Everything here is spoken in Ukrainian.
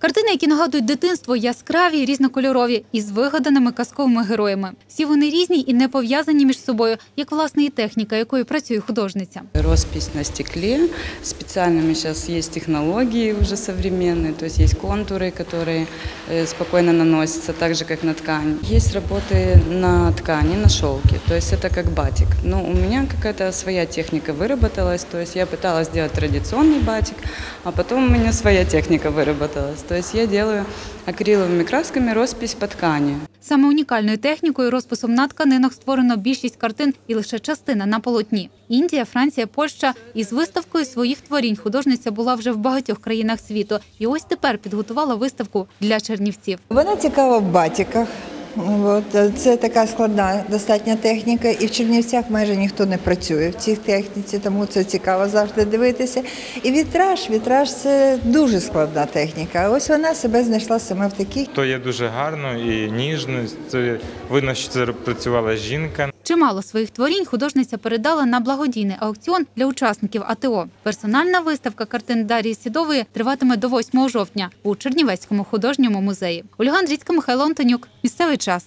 Картини, які нагадують дитинство, яскраві, різнокольорові із вигаданими казковими героями. Всі вони різні і не пов'язані між собою, як власне і техніка, якою працює художниця. Роспись на стекле. Специальными сейчас есть технологии уже современные, то есть есть контуры, которые э, спокойно наносятся, так же, как на ткань. Есть работы на ткани, на шелке, то есть это как батик. Но у меня какая-то своя техника выработалась, то есть я пыталась сделать традиционный батик, а потом у меня своя техника выработалась. То есть я делаю акриловыми красками роспись по ткани. Саме унікальною технікою розписом на тканинах створено більшість картин і лише частина на полотні. Індія, Франція, Польща із виставкою своїх творінь художниця була вже в багатьох країнах світу. І ось тепер підготувала виставку для чернівців. Вона цікава в батіках. Е, це така складна достатня техніка, і в Чернівцях майже ніхто не працює в цій техніці, тому це цікаво завжди дивитися. І вітраж, вітраж це дуже складна техніка. Ось вона себе знайшла саме в такій. То є дуже гарно і ніжно. Видно, що це працювала жінка. Чимало своїх творінь художниця передала на благодійний аукціон для учасників АТО. Персональна виставка картин Дарії Сідової триватиме до 8 жовтня у Чернівецькому художньому музеї. Ольга Андрійська, Михайло Антонюк. Місцевий час.